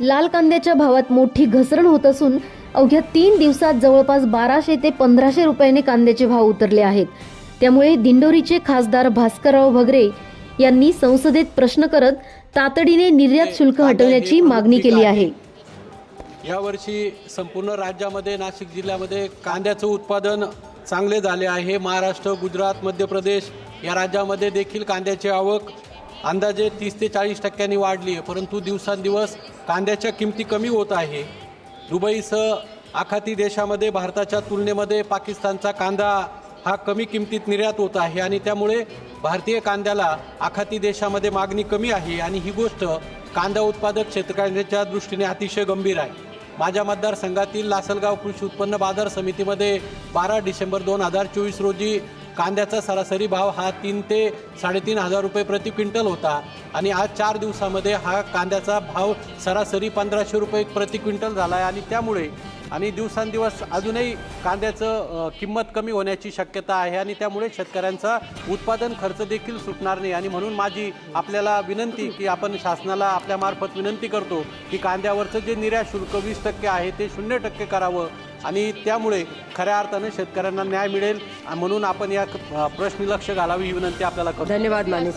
लाल कांद्याच्या भावात मोठी घसरण होत असून अवघ्या तीन दिवसात जवळपास बाराशे ते पंधराशे रुपयाने कांद्याचे भाव उतरले आहेत. त्यामुळे दिंडोरीचे खासदार भास्करराव भगरे यांनी संसदेत प्रश्न करत तातडीने निर्यात शुल्क हटवण्याची मागणी केली आहे. यावर्षी संपूर्ण राज्यामध्ये नाशिक जिल्ह्यामध्ये कांद्याचं उत्पादन चांगले झाले आहे. महाराष्ट्र गुजरात मध्य प्रदेश या राज्यामध्ये देखील कांद्याची आवक अंदाजे तीस ते चाळीस टक्क्यांनी वाढली आहे. परंतु दिवसांदिवस कांद्याच्या किमती कमी होत आहे. दुबईसह आखाती देशामध्ये भारताच्या तुलनेमध्ये पाकिस्तानचा कांदा हा कमी किमतीत निर्यात होत आहे आणि त्यामुळे भारतीय कांद्याला आखाती देशामध्ये मागणी कमी आहे आणि ही गोष्ट कांदा उत्पादक शेतकऱ्यांच्या दृष्टीने अतिशय गंभीर आहे. माझ्या मतदारसंघातील लासलगाव कृषी उत्पन्न बाजार समितीमध्ये बारा डिसेंबर दोन हजार चोवीस रोजी कांद्याचा सरासरी भाव हा तीन ते साडेतीन हजार रुपये प्रति क्विंटल होता. आणि आज चार दिवसामध्ये हा कांद्याचा भाव सरासरी पंधराशे रुपये प्रति क्विंटल झाला आहे आणि त्यामुळे आणि दिवसांदिवस अजूनही कांद्याचं किंमत कमी होण्याची शक्यता आहे. आणि त्यामुळे शेतकऱ्यांचा उत्पादन खर्च देखील सुटणार नाही. आणि म्हणून माझी आपल्याला विनंती की आपण शासनाला आपल्यामार्फत विनंती करतो की कांद्यावरचं जे निर्यात शुल्क वीस टक्के आहे ते शून्य टक्के करावं. आणि त्यामुळे खऱ्या अर्थानं शेतकऱ्यांना न्याय मिळेल म्हणून आपण या प्रश्न प्रश्नी लक्ष घालावी ही विनंती आपल्याला करतो. धन्यवाद माने